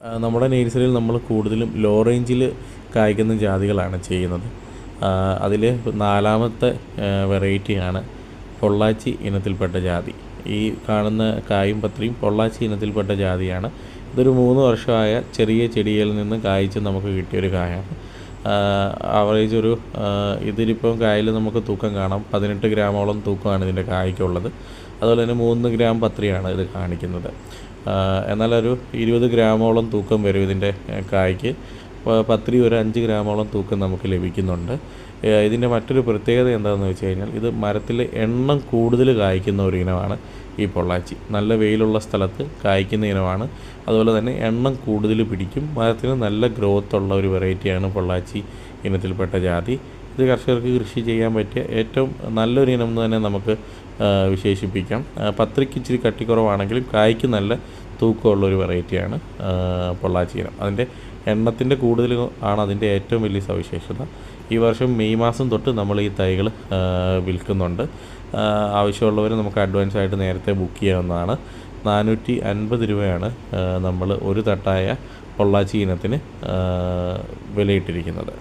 നമ്മുടെ നേഴ്സറിയിൽ നമ്മൾ കൂടുതലും ലോ റേഞ്ചിൽ കായ്ക്കുന്ന ജാതികളാണ് ചെയ്യുന്നത്. അതിൽ നാലാമത്തെ വെറൈറ്റിയാണ് പൊള്ളാച്ചി ഇനത്തിൽപ്പെട്ട ജാതി. ഈ കാണുന്ന കായും പത്രിയും പൊള്ളാച്ചി ഇനത്തിൽപ്പെട്ട ജാതിയാണ്. ഇതൊരു മൂന്ന് വർഷമായ ചെറിയ ചെടിയിൽ നിന്ന് കായ്ച്ച് നമുക്ക് കിട്ടിയൊരു കായാണ്. ആവറേജ് ഒരു ഇതിനിപ്പം കായൽ നമുക്ക് തൂക്കം കാണാം. പതിനെട്ട് ഗ്രാമോളം തൂക്കമാണ് ഇതിന്റെ കായ്ക്കുള്ളത്. അതുപോലെ തന്നെ മൂന്ന് ഗ്രാം പത്രിയാണ് ഇത് കാണിക്കുന്നത്. എന്നാലൊരു ഇരുപത് ഗ്രാമോളം തൂക്കം വരും ഇതിന്റെ കായ്ക്ക്. പത്രി ഒരു അഞ്ച് ഗ്രാമോളം തൂക്കം നമുക്ക് ലഭിക്കുന്നുണ്ട്. ഇതിന്റെ മറ്റൊരു പ്രത്യേകത എന്താണെന്ന് വെച്ച് കഴിഞ്ഞാൽ ഇത് മരത്തിൽ എണ്ണം കൂടുതൽ കായ്ക്കുന്ന ഒരു ഇനമാണ് ഈ പൊള്ളാച്ചി. നല്ല വെയിലുള്ള സ്ഥലത്ത് കായ്ക്കുന്ന ഇനമാണ്. അതുപോലെ തന്നെ എണ്ണം കൂടുതൽ പിടിക്കും. മരത്തിന് നല്ല ഗ്രോത്ത് ഉള്ള ഒരു വെറൈറ്റിയാണ് പൊള്ളാച്ചി ഇനത്തിൽപ്പെട്ട ജാതി. ഇത് കർഷകർക്ക് കൃഷി ചെയ്യാൻ പറ്റിയ ഏറ്റവും നല്ലൊരു ഇനം എന്ന് തന്നെ നമുക്ക് വിശേഷിപ്പിക്കാം. പത്രിക്ക് ഇച്ചിരി കട്ടിക്കുറവാണെങ്കിലും കായ്ക്ക് നല്ല തൂക്കമുള്ള ഒരു വെറൈറ്റിയാണ് പൊള്ളാച്ചി ഇനം അതിന്റെ എണ്ണത്തിന്റെ കൂടുതൽ ആണ് അതിന്റെ ഏറ്റവും വലിയ സവിശേഷത. ഈ വർഷം മെയ് മാസം തൊട്ട് നമ്മൾ ഈ തൈകൾ വിൽക്കുന്നുണ്ട്. ആവശ്യമുള്ളവർ നമുക്ക് അഡ്വാൻസ് ആയിട്ട് നേരത്തെ ബുക്ക് ചെയ്യാവുന്നതാണ്. നാനൂറ്റി അൻപത് രൂപയാണ് നമ്മൾ ഒരു തട്ടായ പൊള്ളാച്ചി ഇനത്തിന് വിലയിട്ടിരിക്കുന്നത്.